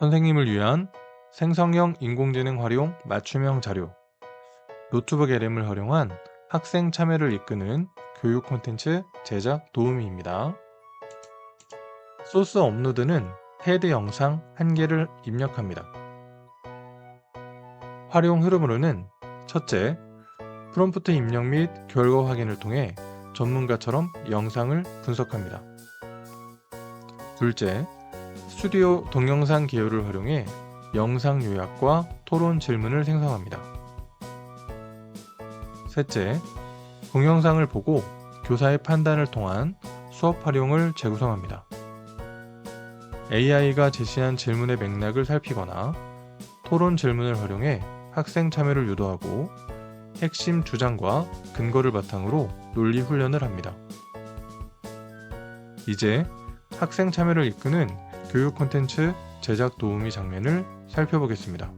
선생님을 위한 생성형 인공지능 활용 맞춤형 자료, 노트북 LM을 활용한 학생 참여를 이끄는 교육 콘텐츠 제작 도우미입니다. 소스 업로드는 헤드 영상 한 개를 입력합니다. 활용 흐름으로는 첫째, 프롬프트 입력 및 결과 확인을 통해 전문가처럼 영상을 분석합니다. 둘째, 스튜디오 동영상 기호를 활용해 영상 요약과 토론 질문을 생성합니다. 셋째, 동영상을 보고 교사의 판단을 통한 수업 활용을 재구성합니다. AI가 제시한 질문의 맥락을 살피거나 토론 질문을 활용해 학생 참여를 유도하고 핵심 주장과 근거를 바탕으로 논리 훈련을 합니다. 이제 학생 참여를 이끄는 교육 콘텐츠 제작 도우미 장면을 살펴보겠습니다.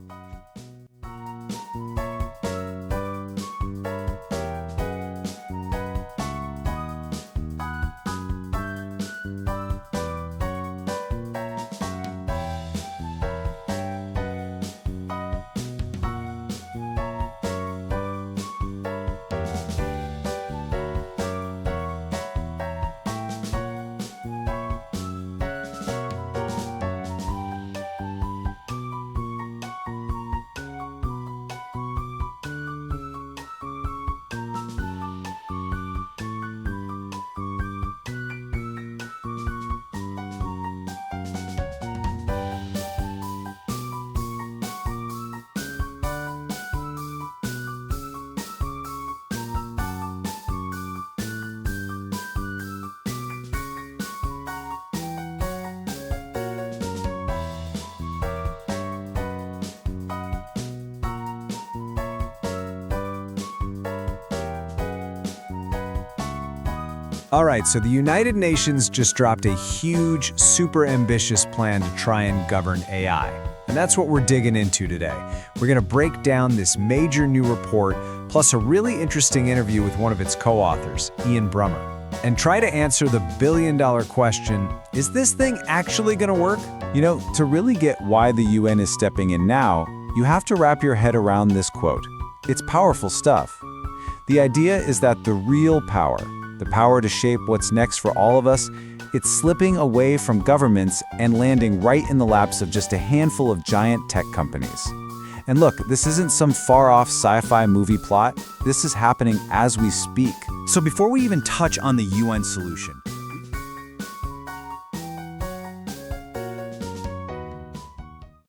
All right, so the United Nations just dropped a huge, super ambitious plan to try and govern AI. And that's what we're digging into today. We're going to break down this major new report, plus a really interesting interview with one of its co authors, Ian Brummer, and try to answer the billion dollar question is this thing actually going to work? You know, to really get why the UN is stepping in now, you have to wrap your head around this quote. It's powerful stuff. The idea is that the real power, the power to shape what's next for all of us, it's slipping away from governments and landing right in the laps of just a handful of giant tech companies. And look, this isn't some far off sci fi movie plot, this is happening as we speak. So before we even touch on the UN solution,